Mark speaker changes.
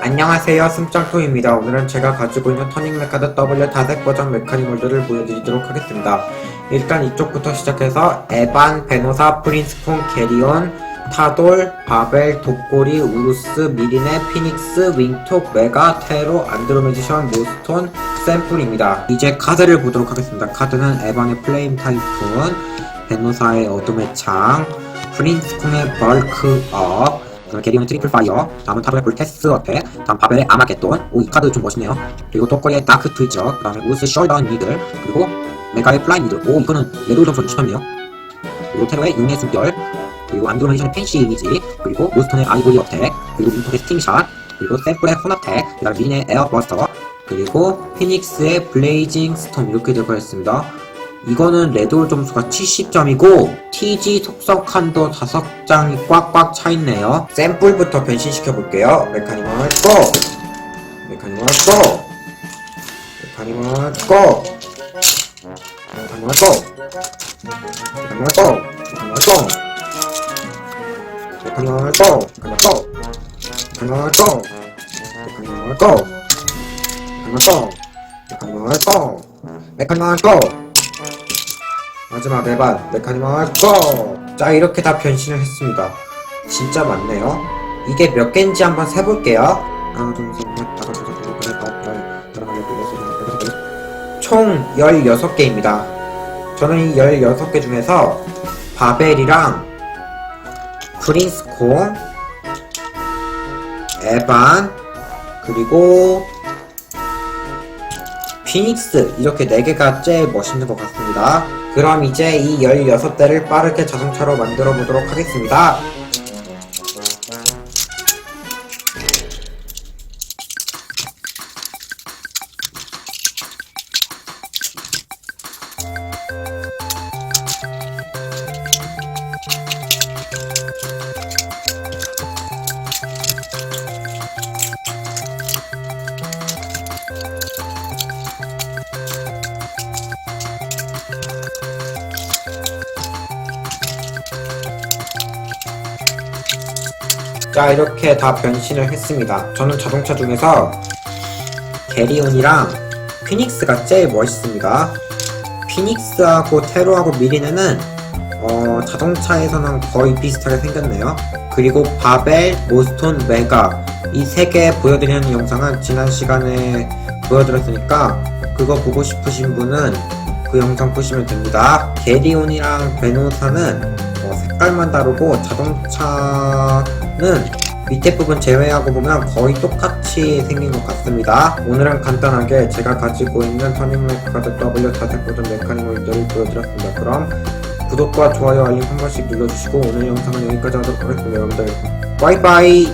Speaker 1: 안녕하세요 승짱토입니다. 오늘은 제가 가지고 있는 터닝 메카드 W 다색 버전 메카니멀들을 보여드리도록 하겠습니다. 일단 이쪽부터 시작해서 에반, 베노사, 프린스폰, 게리온, 타돌, 바벨, 독고리, 우루스, 미리네, 피닉스, 윙톡, 메가, 테로, 안드로메지션, 모스톤, 샘플입니다. 이제 카드를 보도록 하겠습니다. 카드는 에반의 플레임 타이푼, 베노사의 어둠의 창, 프린스콘의 벌크업 그 다음에 게리온의 트리플 파이어, 다음은 타로의 볼테스 어택, 다음 바벨의 아마겟돈, 오이 카드 좀 멋있네요. 그리고 독거리의 다크 트위저, 그 다음에 우스 숄더 니들, 그리고 메가의 플라이 니들, 오 이거는 레드 점수 주셨네요. 그리고 테로의 용의 숨결, 그리고 안드로메이션의 펜시 이미지, 그리고 모스톤의 아이보리 어택, 그리고 윈톡의 스팀샷, 그리고 샘플의 혼 어택, 그 다음에 미린의 에어버스터, 그리고 피닉스의 블레이징 스톰. 이렇게 되어 있습니다. 이거는 레드홀 점수가 70점이고 TG 속성 칸도 5장이 꽉꽉 차있네요 샘플부터 변신시켜 볼게요 메카니멀 고! 메카니멀 고! 메카니멀 고! 메카니멀 고! 메카니멀 고! 메카니멀 고! 메카니멀 고! 메카니멀 고! 메카니멀 고! 메카니멀 고! 메카니멀 고! 메카니멀 고! 마지막 네반 메카니멀 고! 자 이렇게 다 변신을 했습니다. 진짜 많네요. 이게 몇 개인지 한번 세볼게요. 총 16개입니다. 저는 이 16개 중에서 바벨이랑 프린스콘 에반 그리고 피닉스 이렇게 4개가 제일 멋있는 것 같습니다. 그럼 이제 이 16대를 빠르게 자동차로 만들어 보도록 하겠습니다. 자 이렇게 다 변신을 했습니다. 저는 자동차 중에서 게리온이랑 피닉스가 제일 멋있습니다. 피닉스하고 테로하고 미리네는 어, 자동차에서는 거의 비슷하게 생겼네요. 그리고 바벨, 모스톤, 메가 이 세 개 보여드리는 영상은 지난 시간에 보여드렸으니까 그거 보고 싶으신 분은 그 영상 보시면 됩니다. 게리온이랑 베노사는 어, 색깔만 다르고 자동차는 밑에 부분 제외하고 보면 거의 똑같이 생긴 것 같습니다. 오늘은 간단하게 제가 가지고 있는 카드 W 다색 버전 메카니멀들을 보여드렸습니다. 그럼 구독과 좋아요 알림 한 번씩 눌러주시고 오늘 영상은 여기까지 하도록 하겠습니다. 여러분들 바이바이